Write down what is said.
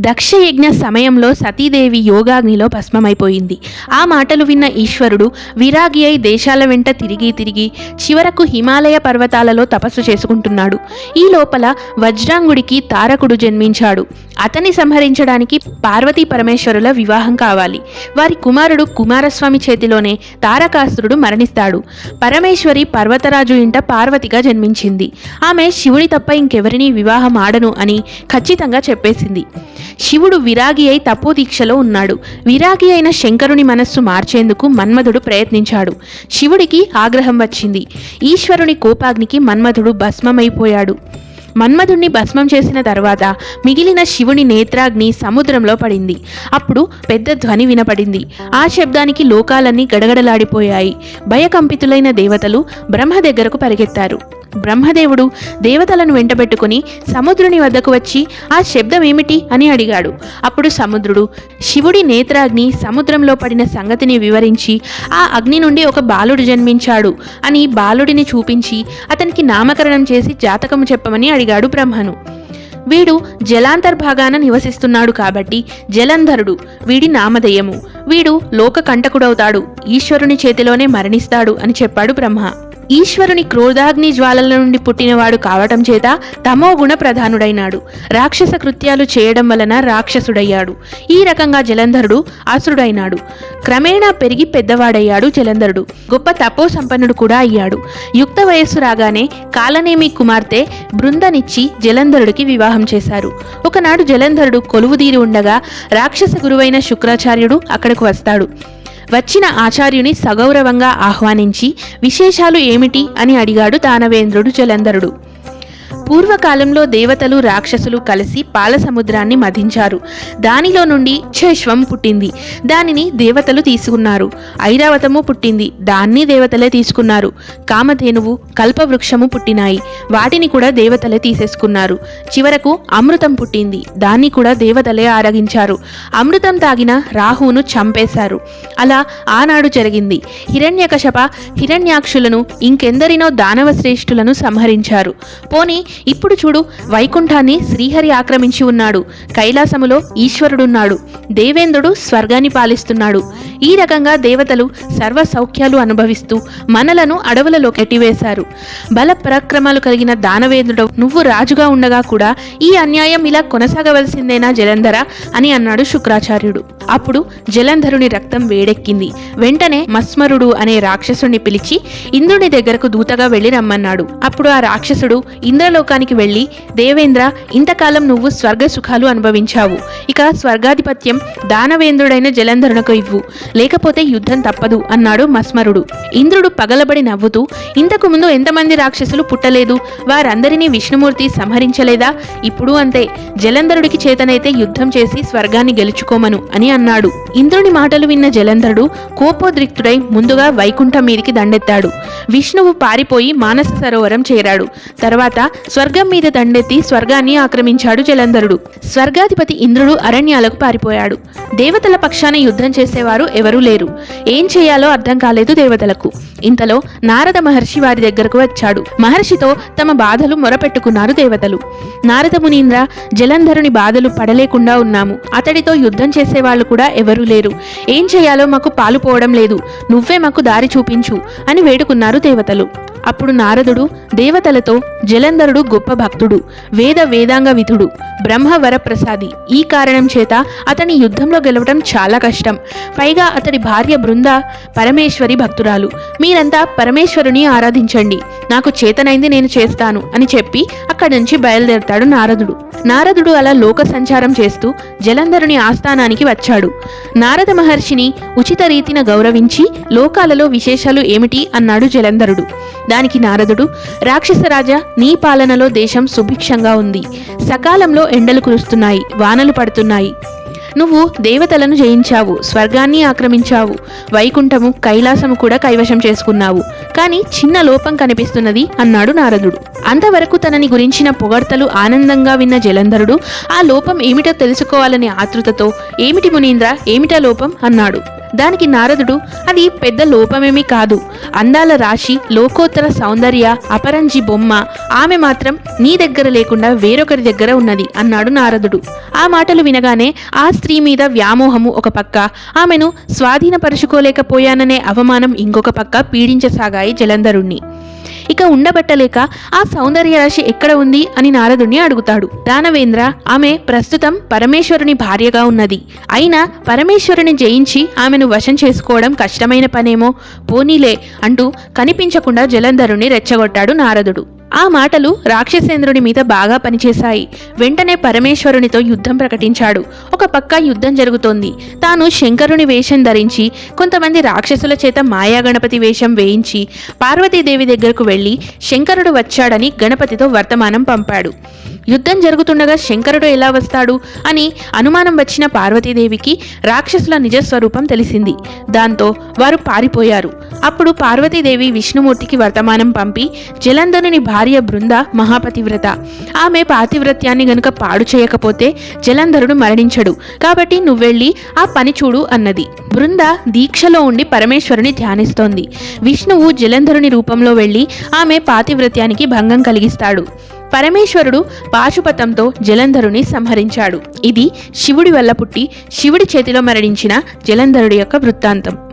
దక్షయజ్ఞ సమయంలో సతీదేవి యోగాగ్నిలో భస్మమైపోయింది. ఆ మాటలు విన్న ఈశ్వరుడు విరాగి అయి దేశాల వెంట తిరిగి తిరిగి చివరకు హిమాలయ పర్వతాలలో తపస్సు చేసుకుంటున్నాడు. ఈ లోపల వజ్రాంగుడికి తారకుడు జన్మించాడు. అతన్ని సంహరించడానికి పార్వతీ పరమేశ్వరుల వివాహం కావాలి. వారి కుమారుడు కుమారస్వామి చేతిలోనే తారకాసురుడు మరణిస్తాడు. పరమేశ్వరి పర్వతరాజు ఇంట పార్వతిగా జన్మించింది. ఆమె శివుడి తప్ప ఇంకెవరిని వివాహం ఆడను అని ఖచ్చితంగా చెప్పేసింది. శివుడు విరాగి అయి తపోదీక్షలో ఉన్నాడు. విరాగి అయిన శంకరుని మనస్సు మార్చేందుకు మన్మధుడు ప్రయత్నించాడు. శివుడికి ఆగ్రహం వచ్చింది. ఈశ్వరుని కోపాగ్నికి మన్మధుడు భస్మమైపోయాడు. మన్మధుణ్ణి భస్మం చేసిన తర్వాత మిగిలిన శివుని నేత్రాగ్ని సముద్రంలో పడింది. అప్పుడు పెద్ద ధ్వని వినపడింది. ఆ శబ్దానికి లోకాలన్నీ గడగడలాడిపోయాయి. భయకంపితులైన దేవతలు బ్రహ్మ దగ్గరకు పరిగెత్తారు. బ్రహ్మదేవుడు దేవతలను వెంటబెట్టుకుని సముద్రుని వద్దకు వచ్చి ఆ శబ్దం ఏమిటి అని అడిగాడు. అప్పుడు సముద్రుడు శివుడి నేత్రాగ్ని సముద్రంలో పడిన సంగతిని వివరించి ఆ అగ్ని నుండి ఒక బాలుడు జన్మించాడు అని బాలుడిని చూపించి అతనికి నామకరణం చేసి జాతకము చెప్పమని అడిగాడు బ్రహ్మను. వీడు జలాంతర్భాగాన నివసిస్తున్నాడు కాబట్టి జలంధరుడు వీడి నామధేయము. వీడు లోక కంటకుడవుతాడు ఈశ్వరుని చేతిలోనే మరణిస్తాడు అని చెప్పాడు బ్రహ్మ. ఈశ్వరుని క్రోధాగ్ని జ్వాలల నుండి పుట్టినవాడు కావటం చేత తమో గుణ ప్రధానుడైనాడు రాక్షస కృత్యాలు చేయడం వలన రాక్షసుడయ్యాడు. ఈ రకంగా జలంధరుడు అసురుడైనాడు. క్రమేణా పెరిగి పెద్దవాడయ్యాడు జలంధరుడు. గొప్ప తపో సంపన్నుడు కూడా అయ్యాడు. యుక్త వయస్సు రాగానే కాలనేమి కుమార్తె బృందనిచ్చి జలంధరుడికి వివాహం చేశారు. ఒకనాడు జలంధరుడు కొలువుదీరి ఉండగా రాక్షస గురువైన శుక్రాచార్యుడు అక్కడకు వస్తాడు. వచ్చిన ఆచార్యుని సగౌరవంగా ఆహ్వానించి విశేషాలు ఏమిటి అని అడిగాడు దానవేంద్రుడు జలంధరుడు. పూర్వకాలంలో దేవతలు రాక్షసులు కలిసి పాల సముద్రాన్ని మధించారు. దానిలో నుండి ఛేష్వం పుట్టింది. దానిని దేవతలు తీసుకున్నారు. ఐరావతము పుట్టింది. దాన్ని దేవతలే తీసుకున్నారు. కామధేనువు కల్పవృక్షము పుట్టినాయి. వాటిని కూడా దేవతలే తీసేసుకున్నారు. చివరకు అమృతం పుట్టింది. దాన్ని కూడా దేవతలే ఆరగించారు అమృతం తాగిన రాహువును చంపేశారు. అలా ఆనాడు జరిగింది. హిరణ్యకశప హిరణ్యాక్షులను ఇంకెందరినో దానవ శ్రేష్ఠులను సంహరించారు. పోని ఇప్పుడు చూడు వైకుంఠాన్ని శ్రీహరి ఆక్రమించి ఉన్నాడు. కైలాసములో ఈశ్వరుడున్నాడు. దేవేంద్రుడు స్వర్గాన్ని పాలిస్తున్నాడు. ఈ రకంగా దేవతలు సర్వ సౌఖ్యాలు అనుభవిస్తూ మనలను అడవులలో కట్టివేశారు. బల పరాక్రమాలు కలిగిన దానవేంద్రుడు నువ్వు రాజుగా ఉండగా కూడా ఈ అన్యాయం ఇలా కొనసాగవలసిందేనా జలంధర? అని అన్నాడు శుక్రాచార్యుడు. అప్పుడు జలంధరుని రక్తం వేడెక్కింది. వెంటనే మస్మరుడు అనే రాక్షసుని పిలిచి ఇంద్రుని దగ్గరకు దూతగా వెళ్ళి రమ్మన్నాడు. అప్పుడు ఆ రాక్షసుడు ఇంద్రలోకానికి వెళ్ళి దేవేంద్ర ఇంతకాలం నువ్వు స్వర్గ సుఖాలు అనుభవించావు. ఇక స్వర్గాధిపత్యం దానవేంద్రుడైన జలంధరునకు ఇవ్వు. లేకపోతే యుద్ధం తప్పదు అన్నాడు మస్మరుడు. ఇంద్రుడు పగలబడి నవ్వుతూ ఇంతకు ముందు ఎంతమంది రాక్షసులు పుట్టలేదు? వారందరినీ విష్ణుమూర్తి సంహరించలేదా? ఇప్పుడు అంతే. జలంధరుడికి చేతనైతే యుద్ధం చేసి స్వర్గాన్ని గెలుచుకోమను అని అన్నాడు. ఇంద్రుని మాటలు విన్న జలంధరుడు కోపోద్రిక్తుడై ముందుగా వైకుంఠం మీదికి దండెత్తాడు. విష్ణువు పారిపోయి మానస సరోవరం చేరాడు. తర్వాత స్వర్గం మీద దండెత్తి స్వర్గాన్ని ఆక్రమించాడు జలంధరుడు. స్వర్గాధిపతి ఇంద్రుడు అరణ్యాలకు పారిపోయాడు. దేవతల పక్షాన యుద్ధం చేసేవారు ఎవరూ లేరు. ఏం చేయాలో అర్థం కాలేదు దేవతలకు. ఇంతలో నారద మహర్షి వారి దగ్గరకు వచ్చాడు. మహర్షితో తమ బాధలు మొరపెట్టుకున్నారు దేవతలు. నారద మునీంద్ర జలంధరుని బాధలు పడలేకుండా ఉన్నాము. అతడితో యుద్ధం చేసేవాళ్ళు కూడా ఎవరూ లేరు. ఏం చేయాలో మాకు పాలుపోవడం లేదు. నువ్వే మాకు దారి చూపించు అని వేడుకున్నారు దేవతలు. అప్పుడు నారదుడు దేవతలతో జలంధరుడు గొప్ప భక్తుడు వేద వేదాంగ విధుడు బ్రహ్మ వరప్రసాది ఈ కారణం చేత అతని యుద్ధంలో గెలవడం చాలా కష్టం. పైగా అతడి భార్య బృంద పరమేశ్వరి భక్తురాలు. మీరంతా పరమేశ్వరుని ఆరాధించండి. నాకు చేతనైంది నేను చేస్తాను అని చెప్పి అక్కడి నుంచి బయలుదేరతాడు నారదుడు. నారదుడు అలా లోక సంచారం చేస్తూ జలంధరుని ఆస్థానానికి వచ్చాడు. నారద మహర్షిని ఉచిత రీతిన గౌరవించి లోకాలలో విశేషాలు ఏమిటి? అన్నాడు జలంధరుడు. దానికి నారదుడు రాక్షసరాజా నీ పాలనలో దేశం సుభిక్షంగా ఉంది. సకాలంలో ఎండలు కురుస్తున్నాయి వానలు పడుతున్నాయి. నువ్వు దేవతలను జయించావు స్వర్గాన్ని ఆక్రమించావు. వైకుంఠము కైలాసము కూడా కైవశం చేసుకున్నావు. కానీ చిన్న లోపం కనిపిస్తున్నది అన్నాడు నారదుడు. అంతవరకు తనని గురించిన పొగడ్తలు ఆనందంగా విన్న జలంధరుడు ఆ లోపం ఏమిటో తెలుసుకోవాలనే ఆతృతతో ఏమిటి మునీంద్ర? ఏమిటా లోపం? అన్నాడు. దానికి నారదుడు అది పెద్ద లోపమేమీ కాదు. అందాల రాశి లోకోత్తర సౌందర్య అపరంజి బొమ్మ ఆమె మాత్రం నీ దగ్గర లేకుండా వేరొకరి దగ్గర ఉన్నది అన్నాడు నారదుడు. ఆ మాటలు వినగానే ఆ స్త్రీ మీద వ్యామోహము ఒక పక్క ఆమెను స్వాధీనపరుచుకోలేకపోయాననే అవమానం ఇంకొక పక్క పీడించసాగాయి జలంధరుణ్ణి. ఇక ఉండబట్టలేక ఆ సౌందర్య రాశి ఎక్కడ ఉంది అని నారదుణ్ణి అడుగుతాడు. దానవేంద్ర ఆమె ప్రస్తుతం పరమేశ్వరుని భార్యగా ఉన్నది. అయినా పరమేశ్వరుని జయించి ఆమెను వశం చేసుకోవడం కష్టమైన పనేమో? పోనీలే అంటూ కనిపించకుండా జలంధరుని రెచ్చగొట్టాడు నారదుడు. ఆ మాటలు రాక్షసేంద్రుడి మీద బాగా పనిచేశాయి. వెంటనే పరమేశ్వరునితో యుద్ధం ప్రకటించాడు. ఒక పక్క యుద్ధం జరుగుతోంది. తాను శంకరుని వేషం ధరించి కొంతమంది రాక్షసుల చేత మాయా గణపతి వేషం వేయించి పార్వతీదేవి దగ్గరకు వెళ్ళి శంకరుడు వచ్చాడని గణపతితో వర్తమానం పంపాడు. యుద్ధం జరుగుతుండగా శంకరుడు ఎలా వస్తాడు? అని అనుమానం వచ్చిన పార్వతీదేవికి రాక్షసుల నిజస్వరూపం తెలిసింది. దాంతో వారు పారిపోయారు. అప్పుడు పార్వతీదేవి విష్ణుమూర్తికి వర్తమానం పంపి జలంధరుని భార్య బృంద మహాపతివ్రత. ఆమె పాతివ్రత్యాన్ని గనుక పాడు చేయకపోతే జలంధరుడు మరణించడు. కాబట్టి నువ్వెళ్ళి ఆ పని చూడు అన్నది. బృంద దీక్షలో ఉండి పరమేశ్వరుని ధ్యానిస్తోంది. విష్ణువు జలంధరుని రూపంలో వెళ్ళి ఆమె పాతివ్రత్యానికి భంగం కలిగిస్తాడు. పరమేశ్వరుడు పాశుపతంతో జలంధరుని సంహరించాడు. ఇది శివుడి వల్ల పుట్టి శివుడి చేతిలో మరణించిన జలంధరుడి యొక్క వృత్తాంతం.